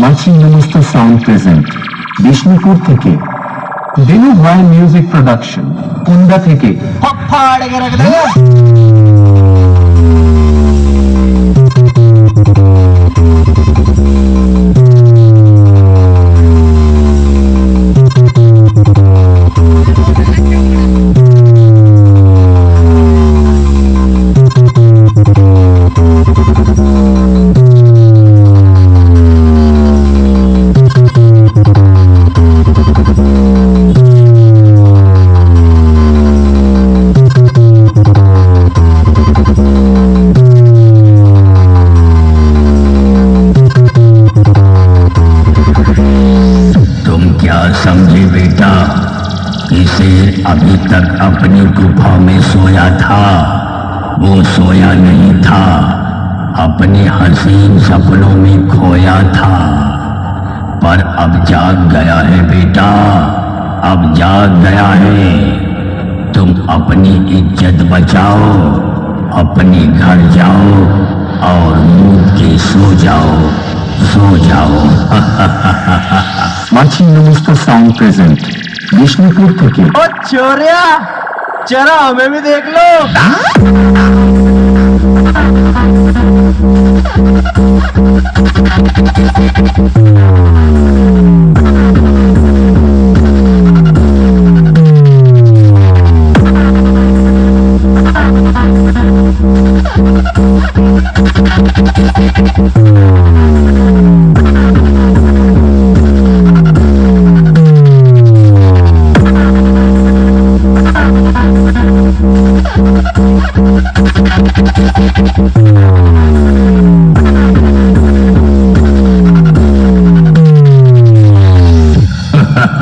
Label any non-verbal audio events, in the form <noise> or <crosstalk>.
মাছি নমস্ত sound present Bishnupur থেকে দিনু ভাই মিউজিক প্রোডাকশন কুন্দা থেকে समझे बेटा शेर अभी तक अपनी गुफा में सोया था। वो सोया नहीं था, अपने हसीन सपनों में खोया था। पर अब जाग गया है बेटा, अब जाग गया है। तुम अपनी इज़्ज़त बचाओ, अपने घर जाओ और मुँह के सो जाओ सो जाओ। <laughs> মার্চিং নমস্কার সাউন্ড প্রেজেন্ট বিষ্ণুপুর থেকে ও চোরিয়া चरा हमें भी देख लो Thank